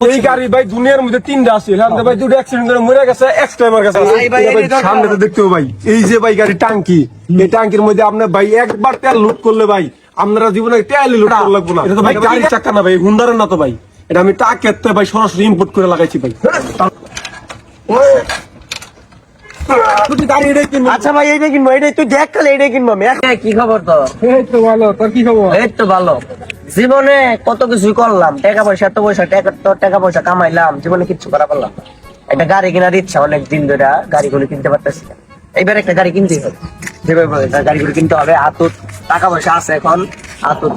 এই গাড়ি ভাই দুনিয়ার মধ্যে তিনটা আছে। এখান ভাই দুটো অ্যাক্সিডেন্ট করে মরে গেছে কাছে। সামনে তো দেখতে ভাই এই যে ভাই গাড়ি টাঙ্কি এই টাঙ্কির মধ্যে আপনার ভাই একবার তেল লুট করলে ভাই আপনারা জীবনে তেল লুট করা লাগবো না। এটা তো ভাই গাড়ির চাকা না ভাই হুন্ডারের না তো ভাই। এটা আমি টাকেতে ভাই সরাসরি ইম্পোর্ট করে লাগাইছি ভাই তুমি গাড়ি এটাই কিনবো আচ্ছা ভাই এইটা কিনবো এইটাই তুই দেখ তাহলে এইটাই কিনবো কি খবর তো এই তো ভালো তোর কি খবর? এই তো ভালো। জীবনে কত কিছু করলাম টাকা পয়সা তো পয়সা টাকা তো টাকা পয়সা কামাইলাম জীবনে কিচ্ছু করা পারলাম একটা গাড়ি কেনার ইচ্ছা অনেক দিন ধরে গাড়িগুলো কিনতে পারতেছি না। এইবার একটা গাড়ি কিনতেই হবে। যেভাবে গাড়িগুলো কিনতে হবে আতুত টাকা পয়সা আছে এখন আতুত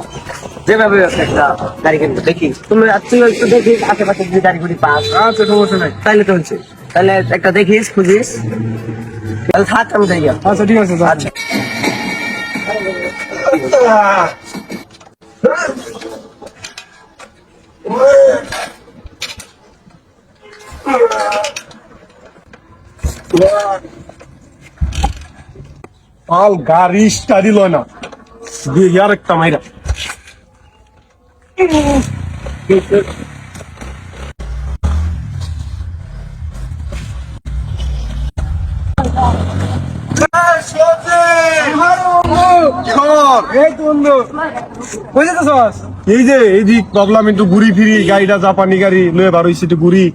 যেভাবে একটা গাড়ি কিনতে দেখি। তুমি তুই একটু দেখিস আশেপাশে যদি গাড়িগুলি পাস। আচ্ছা সমস্যা নাই। তাইলে তো হচ্ছে তাহলে একটা দেখিস খুঁজিস তাহলে থাক আমি যাই গিয়া। আচ্ছা ঠিক আছে যা। আচ্ছা পাল গাড়ি স্টাডি লয় না দিয়ে আর একটা মাইরা এই তো বন্ধু বুঝেছিস এই যে এই দিক একটু ঘুরি ফিরি গাড়িটা জাপানি গাড়ি লয়ে বার হইছে একটু ঘুরি।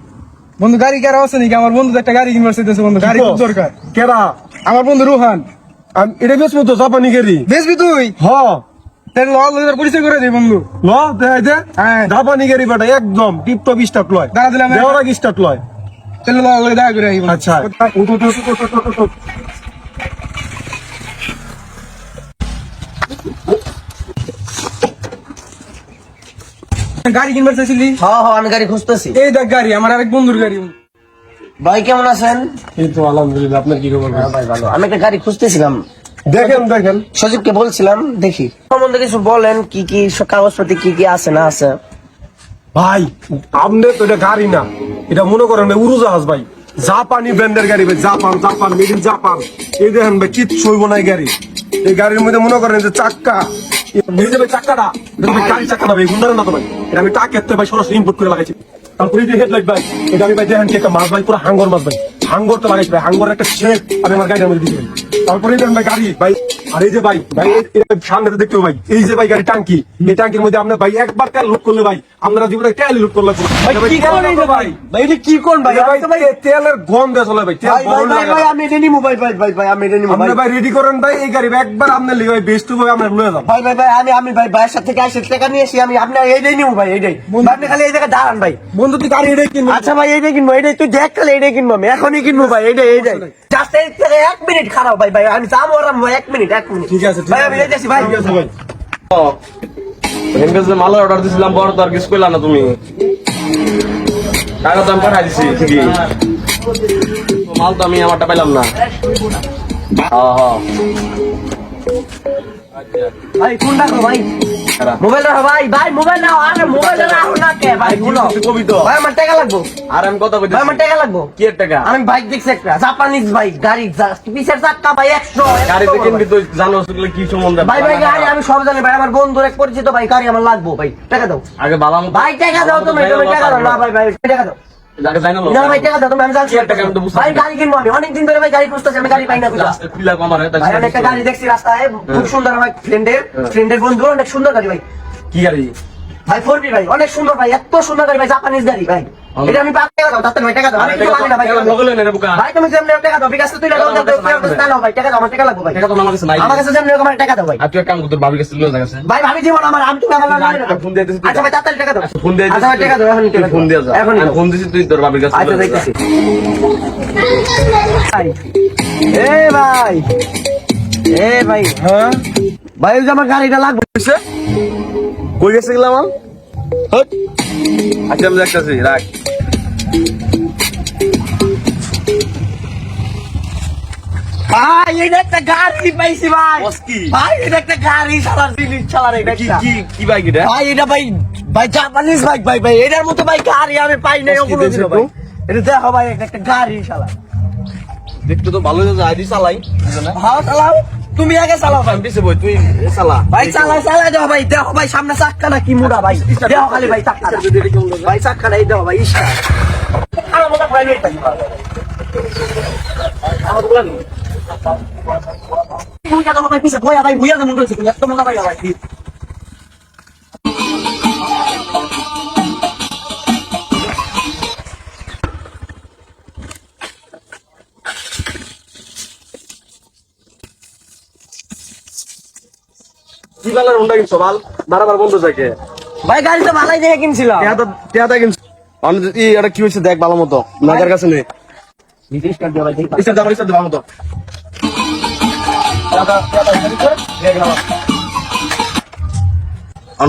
বন্ধু গাড়ি কেরা আছে নাকি? আমার বন্ধু একটা গাড়ি কিনবার চাইতেছে বন্ধু গাড়ি খুব দরকার। কেরা? আমার বন্ধু রুহান। এটা বেশ মতো জাপানি গাড়ি। বেচবি তুই? হ। পরিচয় করে দে বন্ধু। ল দেখাই দে। হ্যাঁ। জাপানি গাড়ি বেটা একদম টিপ টপ স্টার্ট লয়। দাঁড়া দিলাম স্টার্ট লয়। তাহলে দেখা করে আচ্ছা। গাড়ি কিনবার চাইছিলি? হ্যাঁ হ্যাঁ আমি গাড়ি খুঁজতেছি। এই দেখ গাড়ি আমার আরেক বন্ধুর গাড়ি। ভাই কেমন আছেন? এই তো আলহামদুলিল্লাহ আপনার কি খবর? হ্যাঁ ভাই ভালো। আমি একটা গাড়ি খুঁজতেছিলাম। দেখেন দেখেন। সজীবকে বলছিলাম দেখি। সম্বন্ধে কিছু বলেন কি কি কাগজপাতি কি কি আছে না আছে? ভাই আপনি তো এটা গাড়ি না। এটা মনে করেন উড়োজাহাজ ভাই। জাপানি ব্র্যান্ডের গাড়ি ভাই। Japan Japan made in Japan এই দেখেন ভাই কিচ্ছু হইব না এই গাড়ি। এই গাড়ির মধ্যে মনে করেন যে চাক্কা। এই যে ভাই চাক্কাটা, এটা তো ভাই গাড়ি চাক্কা না ভাই হুন্ডারের না তো এটা আমি টাকেতে ভাই সরাসরি ইম্পোর্ট করে লাগাইছি। তারপরে যে ভাই একটা মাছ পুরো হাঙ্গর একটা শেপ আমি আমার গাড়ির তারপরে গাড়ি, ভাই আর এই যে ভাই ভাই সামনে দেখতে ভাই এই যে ভাই গাড়ি টাঙ্কি এই টাঙ্কির মধ্যে আপনার ভাই একবার তেল লুট করলে ভাই আমরা জীবনে তেল লুট করলে ভাই। কি কারণে এই যে ভাই? ভাই? এটা কি কোন ভাই? ভাই তেলের গন্ধ চলে ভাই তেল ভাই ভাই ভাই। আমি এটা নিমু ভাই ভাই ভাই ভাই আমি এটা নিমু ভাই আপনি ভাই রেডি করেন ভাই এই গাড়ি একবার আপনার লিগে ভাই বেস্ট ভাই লয়ে যান ভাই ভাই ভাই আমি আমি ভাই ভাইয়ের সাথে থেকে আসি টাকা নিয়ে এসি আমি আপনার এইটাই নিমু ভাই এইটাই আপনি খালি এই জায়গায় দাঁড়ান ভাই। বন্ধু তুই গাড়ি এটাই কিনবি। আচ্ছা ভাই এইটাই কিনবো এইটাই তুই দেখ তাহলে এইটাই কিনবো আমি এখনই কিনবো ভাই এইটাই এইটাই জাস্ট এই থেকে এক মিনিট খারাপ ভাই ভাই আমি যাব এক মিনিট এক মিনিট। ঠিক আছে ভাই আমি যাইতেছি ভাই। ঠিক আছে ভাই। মালের অর্ডার দিছিলাম বড় তো আর কিছু না তুমি। টাকা তো আমি পাঠাই দিছি ঠিকই। মাল তো আমি আমারটা পাইলাম না। হ্যাঁ হ্যাঁ ভাই ফোন রাখো ভাই। মোবাইল রাখো ভাই। ভাই মোবাইল নাও। আরে মোবাইল রাখো না কে? ভাই শুনো। কবি তো। ভাই আমার টাকা লাগবো? আর আমি কথা ভাই আমার টাকা লাগবো? কি টাকা? আমি বাইক দেখছি একটা। জাপানিজ বাইক গাড়ি পিছের চাক্কা ভাই একশো গাড়িতে কিনবি তো জানো কি সম্বন্ধে? ভাই ভাই গাড়ি আমি সব জানি ভাই। আমার বন্ধুর এক পরিচিত ভাই গাড়ি আমার লাগবো ভাই। টাকা দাও। আগে বাবা ভাই টাকা দাও তুমি তুমি টাকা দাও। না ভাই ভাই টাকা দাও। অনেকদিন ধরে ভাই গাড়ি খুঁজতেছি আমি গাড়ি পাই না হয় একটা গাড়ি দেখছি রাস্তায় খুব সুন্দর ভাই ফ্রেন্ডের ফ্রেন্ডের বন্ধু অনেক সুন্দর গাড়ি ভাই। কি গাড়ি? ভাই ফোর ভাই অনেক সুন্দর ভাই এত সুন্দর গাড়ি ভাই জাপানিজ গাড়ি ভাই। এটা আমি পাঁচ টাকা দাও তাতে ভাই টাকা দাও। আমি কিছু জানি না ভাই লগলে নেরে বুকা। ভাই তুমি যেমনি টাকা দাও বিকাশ তুই লাগাও দাও টাকা দাও ভাই টাকা দাও আমার টাকা লাগবে ভাই। টাকা তো আমার কাছে নাই আমার কাছে যেমনি আমার টাকা দাও ভাই। আর তুই কাম কর তোর বাবির কাছে লয়ে যাচ্ছে ভাই ভাবি জীবন আমার আমি তুমি আমার লাগে ফোন দিয়ে আচ্ছা ভাই তাড়াতাড়ি টাকা দাও। ফোন দিয়ে আচ্ছা টাকা দাও এখন ফোন দিয়ে যা। এখন ফোন দিছি তুই তোর বাবির কাছে আচ্ছা দেখতেছি। ভাই। এ ভাই। এ ভাই। হ্যাঁ? ভাই ওই যে আমার গাড়িটা লাগবে। কই গেছে গেলাম আমার আচ্ছা আমি দেখতেছি রাখ। ভাই এটা একটা গাড়ি পাইছি ভাই? ভাই এটা একটা গাড়ি চালার জিনিস চালার এটা কি কি কি বাইক এটা ভাই এটা ভাই ভাই জাপানিজ বাইক ভাই ভাই এটার মতো ভাই গাড়ি আমি পাই নাই দেখছ ভাই এটা দেখো ভাই এটা একটা গাড়ি চালা দেখতে তো ভালো আইডি চালাই ভালো চালাও তুমি আগে চালাও ভাই পিছে বই তুই চালা ভাই চালাই চালাই দাও ভাই দেখো ভাই সামনে চাক্কা না কি মুড়া ভাই দেখো খালি ভাই চাক্কা ভাই চাক্কা নাই দেখো ভাই ইস্টা আমার মতো নেই ভাই পিছে ভাই মনে এত ভাই ভাই কি কালার হুন্ডা কিনছো মাল বারবার বন্ধু থাকে। ভাই গাড়ি তো ভালোই দেখে কিনছিলাম টেয়াটা কিনছো? এটা কি হয়েছে? দেখ ভালো মতো। নাজার কাছে নেই ইস্টার দাও ইস্টার দাও ভালো মতো।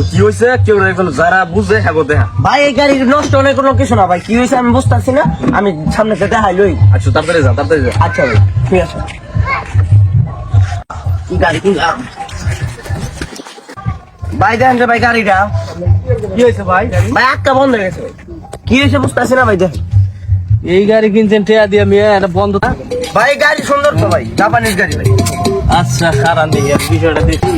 কি হয়েছে? কেউ না যারা বুঝে হ্যাঁ দেখা। ভাই এই গাড়ি নষ্ট হলে কোনো কিছু না ভাই। কি হয়েছে আমি বুঝতেছি না। আমি সামনে থেকে দেখাই লই। আচ্ছা তাড়াতাড়ি যা তাড়াতাড়ি যা। আচ্ছা ভাই। ঠিক আছে। গাড়ি? ভাই দেখেন ভাই গাড়িটা। কি হয়েছে ভাই? ভাই আটকা বন্ধ হয়ে গেছে ভাই। কি হয়েছে বুঝতেছি না ভাই এই গাড়ি কিনছেন টেয়া দিয়ে মেয়ে এটা বন্ধ ভাই গাড়ি সুন্দর তো ভাই জাপানিজ গাড়ি ভাই। আচ্ছা খারাপ দেখি আর বিষয়টা দেখি।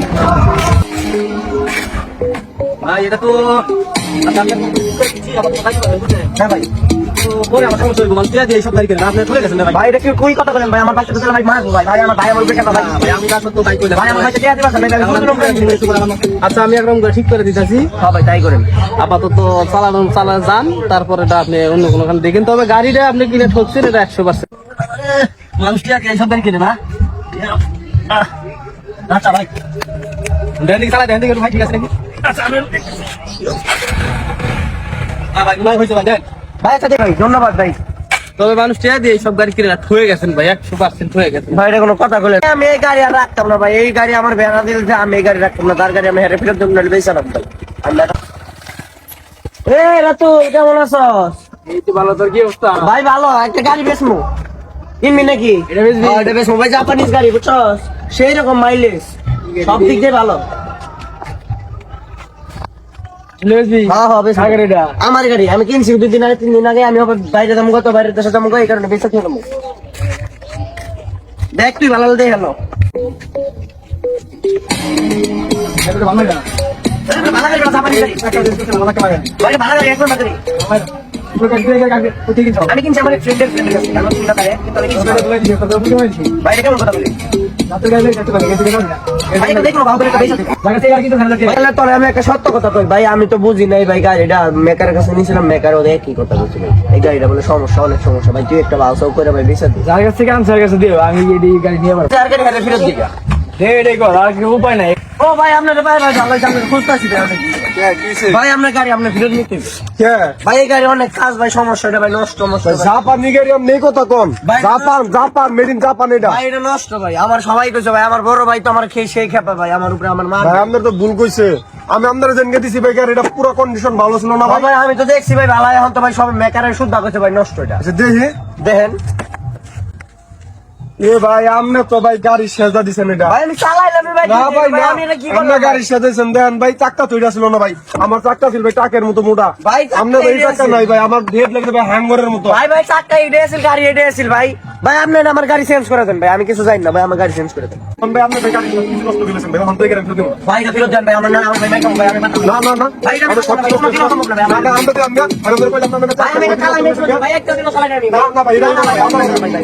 ভাই এটা তো আচ্ছা? হ্যাঁ ভাই। পরে আমার সমস্যা হইব মানে দিয়ে সব গাড়ি আপনি ভুলে গেছেন ভাই? ভাই এটা কি কই কথা বলেন? ভাই আমার পাশে তো ভাই মার ভাই ভাই আমার ভাই আমার বেটা ভাই? ভাই আমি কাজ করতে তাই কইলাম। ভাই আমার ভাই টিয়া দিবা ভাই আমি বুঝলাম ভাই আচ্ছা আমি একদম ঠিক করে দিতেছি। হ্যাঁ ভাই তাই করেন। আপাতত চালানো চালা যান। তারপরে এটা আপনি অন্য কোনো খান দেখেন। তবে গাড়িটা আপনি কিনে ঠকছেন এটা একশো পার্সেন্ট। সব গাড়ি কিনে না আচ্ছা ভাই। দেন দিকে চালা দেন দিকে ভাই ঠিক আছে নাকি? আচ্ছা ভাই ভাই হয়েছে ভাই দেন। ভাই আচ্ছা ভাই ধন্যবাদ ভাই। তবে মানুষ টিয়া দিয়ে সব গাড়ি কিনে হয়ে গেছেন ভাই একশো পার্সেন্ট হয়ে গেছেন। ভাই এটা কোনো কথা বলে আমি এই গাড়ি আর রাখতাম না ভাই এই গাড়ি আমার বেড়া দিল আমি এই গাড়ি রাখতাম না তার গাড়ি আমি হেরে ফেরত দেবো নাহলে বেচালাম ভাই এ রাতু কেমন আছস? এই তো ভালো তোর কি অবস্থা? ভাই ভালো একটা গাড়ি বেচমু। কিনবি নাকি? এটা বেচবি? এটা বেচমু। ভাই জাপানিজ গাড়ি বুঝছস? সেই রকম মাইলেজ সব দিক দিয়ে ভালো। আমার গাড়ি। আমি কিনছি দুই দিন আগে তিন দিন আগে। আমি বাইরে যাব কত বাইরে দেশে যাব এই কারণে বেঁচে খেলাম দেখ তুই ভালো দেখ হলো ভালো আমি কিনছি আমার ফ্রেন্ডের ফ্রেন্ডের কাছে। বাইরে কেমন কথা বলি? আমি তো বুঝি নাই ভাই গাড়িটা মেকারের কাছে নিয়েছিলাম মেকার ওদের একই কথা এই গাড়িটা বলে সমস্যা অনেক সমস্যা ভাই তুই একটা ভালো করে ভাই যার কাছ আনসার কাছে দিও আমি গাড়ি নিয়ে দিবা উপায় নাই ও ভাই আপনার ভাই ভাই। ভাই আপনার গাড়ি আপনার ফেরত নিতে। ভাই এই গাড়ি অনেক কাজ ভাই সমস্যা এটা ভাই নষ্ট জাপান কথা কন। ভাই, Japan Japan made in Japan এটা। ভাই এটা নষ্ট ভাই। আমার সবাই কইছে ভাই আমার বড় ভাই তো আমার খেয়ে সেই খেপে ভাই আমার উপরে আমার মা ভাই আপনার তো ভুল কইছে। আমি আপনার জেনকে দিছি ভাই গাড়ি এটা পুরো কন্ডিশন ভালো ছিল না ভাই। আমি তো দেখছি ভাই ভালো এখন তো ভাই সব মেকারের শুদ্ধ কইছে ভাই নষ্ট এটা। আচ্ছা, দেখেন। এ ভাই আপনি তো ভাই গাড়ি সেজা দিছেন এটা। ভাই আমি চালাইলাম ভাই না ভাই না। আমি কি গাড়ি সাজাইছেন দেন ভাই চাক্কা তৈরি ছিল না ভাই। আমার চাক্কা ছিল ভাই টাকের মতো মোটা। ভাই, আপনার ভাই নাই ভাই আমার লাগবে ভাই হ্যাঙ্গরের মতো। ভাই ভাই চাক্কা এডে আছিল গাড়ি এডে আছিল ভাই। ভাই আপনি আমার গাড়ি চেঞ্জ করে দেন ভাই আমি কিছু জানি না ভাই আমার গাড়ি চেঞ্জ করে দেন। ভাই আপনি ভাই গাড়ি কিছু কষ্ট দিয়েছেন ভাই গাড়ি ফেরত ভাই এটা ফেরত দেন ভাই আমার না আমার ভাই ভাই আমি না না না। ভাই, এটা সব না ভাই, না না আমরা দিলাম না আর ওদের কইলাম না ভাই আমি এটা চালাই নাই ভাই একটা দিনও চালাই নাই আমি। না না ভাই এটা না ভাই, আমার- ভাই, ভাই, ভাই।